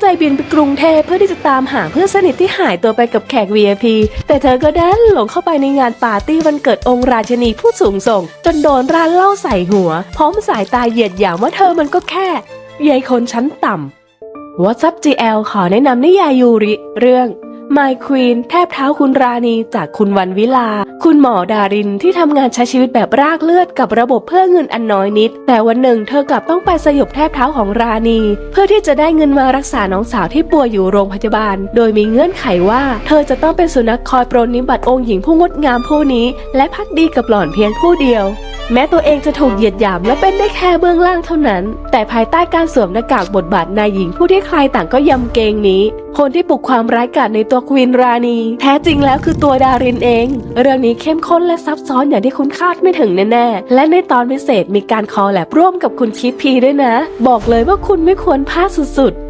ใจบินไปกรุงเทพเพื่อที่จะตามหาเพื่อนสนิทที่หายตัวไปกับแขก VIP แต่เธอก็ดันหลงเข้าไปในงานปาร์ตี้วันเกิดองค์ราชินีผู้สูงส่ง จนโดนร้านเหล่าใส่หัว พร้อมสายตาเหยียดหยามว่าเธอมันก็แค่ยายคนชั้นต่ำ WhatsApp GL ขอแนะนำนิยายยูริ เรื่อง My Queen แทบเท้าคุณราณีจากคุณวันวิลา คุณหมอดารินที่ทำงานใช้ชีวิตแบบรากเลือดกับระบบเพื่อเงินอันน้อยนิด แต่วันหนึ่งเธอกลับต้องไปสยบแทบเท้าของราณี เพื่อที่จะได้เงินมารักษาน้องสาวที่ป่วยอยู่โรงพยาบาล โดยมีเงื่อนไขว่า เธอจะต้องเป็นสุนัขคอยปรนนิบัติองค์หญิงผู้งดงามผู้นี้ และพักดีกับหล่อนเพียงผู้เดียว แม้ตัวเองจะถูกเหยียดหยามและเป็นได้แค่เบื้องล่างเท่านั้น แต่ภายใต้การสวมหน้ากากบทบาทนายหญิงผู้ที่ใครต่างก็ยำเกรงนี้ คนที่ปลุกความร้ายกาจในตัวควีนราณี แท้จริงแล้วคือตัวดารินเอง เรื่องนี้เข้มข้นและซับซ้อนอย่างที่คุณคาดไม่ถึงแน่ๆ และในตอนพิเศษมีการคอแลบร่วมกับคุณคิดพีด้วยนะ บอกเลยว่าคุณไม่ควรพลาดสุดๆ